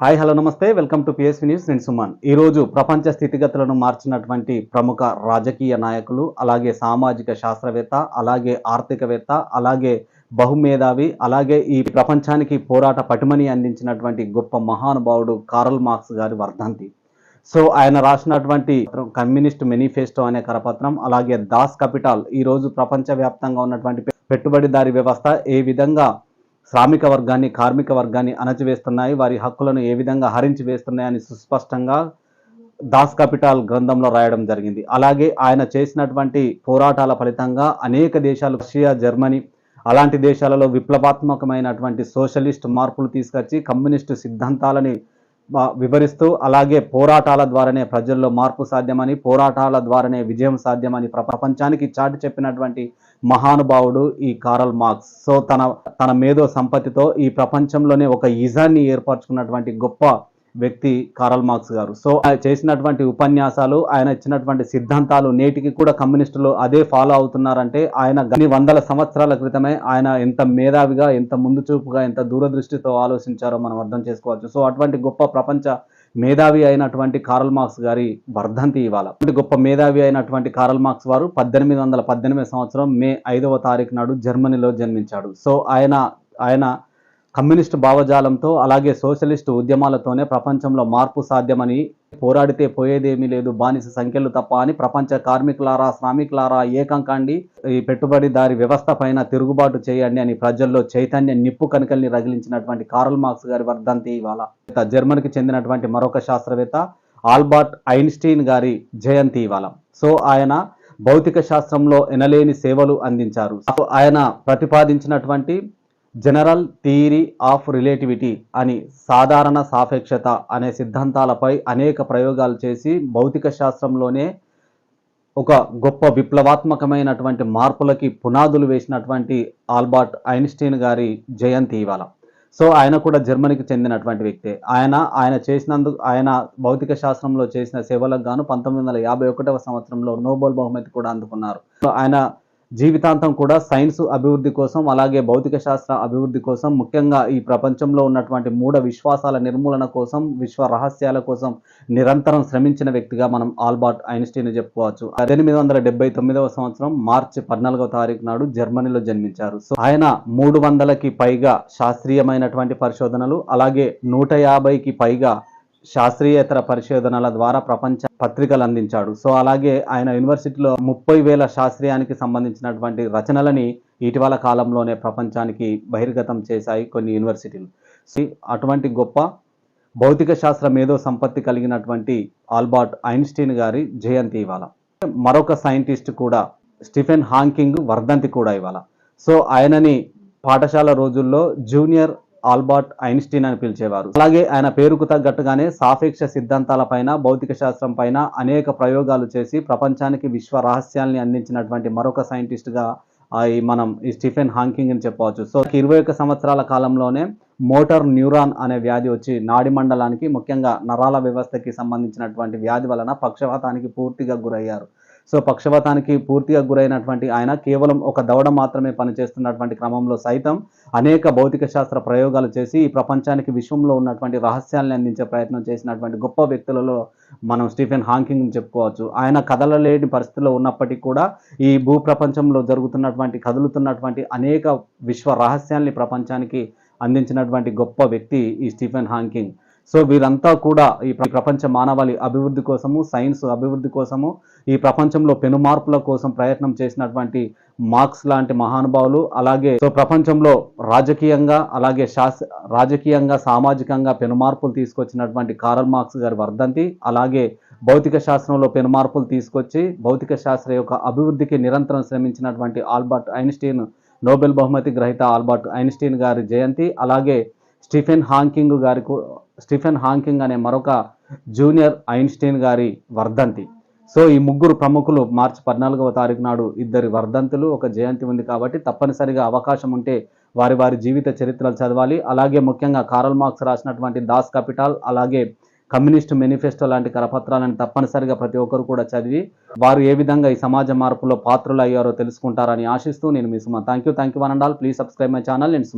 Hi hello నమస్తే. Welcome to PSV news నేను సుమన్. ఈ రోజు ప్రపంచ స్థితిగతులను మార్చినటువంటి ప్రముఖ రాజకీయ నాయకులు అలాగే సామాజిక శాస్త్రవేత్త అలాగే ఆర్థికవేత్త అలాగే బహుమేధావి అలాగే ఈ ప్రపంచానికి పోరాట పటిమని అందించినటువంటి గొప్ప మహానుభావుడు కారల్ మార్క్స్ గారి వర్ధంతి. సో ఆయన రాసినటువంటి కమ్యూనిస్ట్ మేనిఫెస్టో అనే కరపత్రం అలాగే దాస్ కపిటాల్ ఈ రోజు ప్రపంచవ్యాప్తంగా ఉన్నటువంటి పెట్టుబడిదారి వ్యవస్థ ఏ విధంగా శ్రామిక వర్గాన్ని కార్మిక వర్గాన్ని అణచివేస్తున్నాయి. వారి హక్కులను ఏ విధంగా హరించి వేస్తున్నాయని సుస్పష్టంగా దాస్ కపిటాల్ గ్రంథంలో రాయడం జరిగింది. అలాగే ఆయన చేసినటువంటి పోరాటాల ఫలితంగా అనేక దేశాలు రష్యా జర్మనీ అలాంటి దేశాలలో విప్లవాత్మకమైనటువంటి సోషలిస్ట్ మార్పులు తీసుకొచ్చి కమ్యూనిస్టు సిద్ధాంతాలని వివరిస్తూ అలాగే పోరాటాల ద్వారానే ప్రజల్లో మార్పు సాధ్యమని పోరాటాల ద్వారానే విజయం సాధ్యమని ప్ర- ప్రపంచానికి చాటి చెప్పినటువంటి మహానుభావుడు ఈ కారల్ మార్క్స్. సో తన తన మేధో సంపత్తితో ఈ ప్రపంచంలోనే ఒక ఇజాన్ని ఏర్పరచుకున్నటువంటి గొప్ప వ్యక్తి కారల్ మార్క్స్ గారు. సో ఆయన చేసినటువంటి ఉపన్యాసాలు ఆయన ఇచ్చినటువంటి సిద్ధాంతాలు నేటికి కూడా కమ్యూనిస్టులు అదే ఫాలో అవుతున్నారంటే ఆయన కొన్ని వందల సంవత్సరాల క్రితమే ఆయన ఎంత మేధావిగా ఎంత ముందు చూపుగా ఎంత దూరదృష్టితో ఆలోచించారో మనం అర్థం చేసుకోవచ్చు. సో అటువంటి గొప్ప ప్రపంచ మేధావి అయినటువంటి కారల్ మార్క్స్ గారి వర్ధంతి ఇవాళ. గొప్ప మేధావి అయినటువంటి కారల్ మార్క్స్ వారు పద్దెనిమిది వందల పద్దెనిమిది సంవత్సరం మే ఐదవ తారీఖు నాడు జర్మనీలో జన్మించాడు. సో ఆయన ఆయన కమ్యూనిస్ట్ భావజాలంతో అలాగే సోషలిస్ట్ ఉద్యమాలతోనే ప్రపంచంలో మార్పు సాధ్యమని పోరాడితే పోయేదేమీ లేదు బానిస సంఖ్యలు తప్ప అని ప్రపంచ కార్మికులారా శ్రామికులారా ఏకం కాండి ఈ పెట్టుబడిదారి వ్యవస్థ పైన తిరుగుబాటు చేయండి అని ప్రజల్లో చైతన్య నిప్పు కనుకల్ని రగిలించినటువంటి కారల్ మార్క్స్ గారి వర్ధంతి ఇవాళ. జర్మనీకి చెందినటువంటి మరొక శాస్త్రవేత్త ఆల్బర్ట్ ఐన్స్టీన్ గారి జయంతి ఇవాళ. సో ఆయన భౌతిక శాస్త్రంలో ఎనలేని సేవలు అందించారు. సో ఆయన ప్రతిపాదించినటువంటి జనరల్ థియరీ ఆఫ్ రిలేటివిటీ అని సాధారణ సాపేక్షత అనే సిద్ధాంతాలపై అనేక ప్రయోగాలు చేసి భౌతిక శాస్త్రంలోనే ఒక గొప్ప విప్లవాత్మకమైనటువంటి మార్పులకి పునాదులు వేసినటువంటి ఆల్బర్ట్ ఐన్స్టీన్ గారి జయంతి ఇవాళ. సో ఆయన కూడా జర్మనీకి చెందినటువంటి వ్యక్తే. ఆయన ఆయన చేసినందుకు ఆయన భౌతిక శాస్త్రంలో చేసిన సేవలకు గాను పంతొమ్మిది వందల యాభై ఒకటవ సంవత్సరంలో నోబెల్ బహుమతి కూడా అందుకున్నారు. సో ఆయన జీవితాంతం కూడా సైన్స్ అభివృద్ధి కోసం అలాగే భౌతిక శాస్త్ర అభివృద్ధి కోసం ముఖ్యంగా ఈ ప్రపంచంలో ఉన్నటువంటి మూఢ విశ్వాసాల నిర్మూలన కోసం విశ్వ రహస్యాల కోసం నిరంతరం శ్రమించిన వ్యక్తిగా మనం ఆల్బర్ట్ ఐన్స్టీన్ చెప్పుకోవచ్చు. పద్దెనిమిది వందల డెబ్బై తొమ్మిదవ సంవత్సరం మార్చి పద్నాలుగవ తారీఖు నాడు జర్మనీలో జన్మించారు. సో ఆయన మూడు వందలకి పైగా శాస్త్రీయమైనటువంటి పరిశోధనలు అలాగే నూట యాభైకి పైగా శాస్త్రీయేతర పరిశోధనల ద్వారా ప్రపంచ పత్రికలు అందించాడు. సో అలాగే ఆయన యూనివర్సిటీలో ముప్పై వేల శాస్త్రీయానికి సంబంధించినటువంటి రచనలని ఇటీవల కాలంలోనే ప్రపంచానికి బహిర్గతం చేశాయి కొన్ని యూనివర్సిటీలు. అటువంటి గొప్ప భౌతిక శాస్త్ర మేధో సంపత్తి కలిగినటువంటి ఆల్బర్ట్ ఐన్స్టీన్ గారి జయంతి ఇవాళ. మరొక సైంటిస్ట్ కూడా స్టిఫెన్ హాంకింగ్ వర్ధంతి కూడా ఇవాళ. సో ఆయనని పాఠశాల రోజుల్లో జూనియర్ ఆల్బర్ట్ ఐన్స్టీన్ అని పిలిచేవారు. అలాగే ఆయన పేరుకు తగ్గట్టుగానే సాపేక్ష సిద్ధాంతాలపైన భౌతిక శాస్త్రం పైన అనేక ప్రయోగాలు చేసి ప్రపంచానికి విశ్వ రహస్యాల్ని అందించినటువంటి మరొక సైంటిస్ట్గా గా ఈ మనం ఈ స్టిఫెన్ హాంకింగ్ అని చెప్పవచ్చు. సో ఇరవై ఒక్క సంవత్సరాల కాలంలోనే మోటార్ న్యూరాన్ అనే వ్యాధి వచ్చి నాడి మండలానికి ముఖ్యంగా నరాల వ్యవస్థకి సంబంధించినటువంటి వ్యాధి వలన పక్షవాతానికి పూర్తిగా గురయ్యారు. సో పక్షపాతానికి పూర్తిగా గురైనటువంటి ఆయన కేవలం ఒక దవడ మాత్రమే పనిచేస్తున్నటువంటి క్రమంలో సైతం అనేక భౌతిక శాస్త్ర ప్రయోగాలు చేసి ఈ ప్రపంచానికి విశ్వంలో ఉన్నటువంటి రహస్యాలను అందించే ప్రయత్నం చేసినటువంటి గొప్ప వ్యక్తులలో మనం స్టీఫెన్ హాంకింగ్ చెప్పుకోవచ్చు. ఆయన కదలలేని పరిస్థితిలో ఉన్నప్పటికీ కూడా ఈ భూ ప్రపంచంలో జరుగుతున్నటువంటి కదులుతున్నటువంటి అనేక విశ్వ రహస్యాల్ని ప్రపంచానికి అందించినటువంటి గొప్ప వ్యక్తి ఈ స్టీఫెన్ హాంకింగ్. సో వీరంతా కూడా ఈ ప్రపంచ మానవాళి అభివృద్ధి కోసము సైన్స్ అభివృద్ధి కోసము ఈ ప్రపంచంలో పెను మార్పుల కోసం ప్రయత్నం చేసినటువంటి మార్క్స్ లాంటి మహానుభావులు అలాగే సో ప్రపంచంలో రాజకీయంగా అలాగే శాస్ రాజకీయంగా సామాజికంగా పెను మార్పులు తీసుకొచ్చినటువంటి కారల్ మార్క్స్ గారి వర్ధంతి అలాగే భౌతిక శాస్త్రంలో పెను మార్పులు తీసుకొచ్చి భౌతిక శాస్త్ర యొక్క అభివృద్ధికి నిరంతరం శ్రమించినటువంటి ఆల్బర్ట్ ఐన్స్టీన్ నోబెల్ బహుమతి గ్రహీత ఆల్బర్ట్ ఐన్స్టీన్ గారి జయంతి అలాగే స్టీఫెన్ హాంకింగ్ గారి స్టీఫెన్ హాంకింగ్ అనే మరొక జూనియర్ ఐన్స్టీన్ గారి వర్ధంతి. సో ఈ ముగ్గురు ప్రముఖులు మార్చి పద్నాలుగవ తారీఖు నాడు ఇద్దరి వర్ధంతులు ఒక జయంతి ఉంది కాబట్టి తప్పనిసరిగా అవకాశం ఉంటే వారి వారి జీవిత చరిత్రలు చదవాలి. అలాగే ముఖ్యంగా కారల్ మార్క్స్ రాసినటువంటి దాస్ కపిటాల్ అలాగే కమ్యూనిస్ట్ మేనిఫెస్టో లాంటి కరపత్రాలను తప్పనిసరిగా ప్రతి ఒక్కరు కూడా చదివి వారు ఏ విధంగా ఈ సమాజ మార్పులో పాత్రలు అయ్యారో తెలుసుకుంటారని ఆశిస్తూ నేను మీ Suma. Thank you thank you one and all please subscribe my channel నేను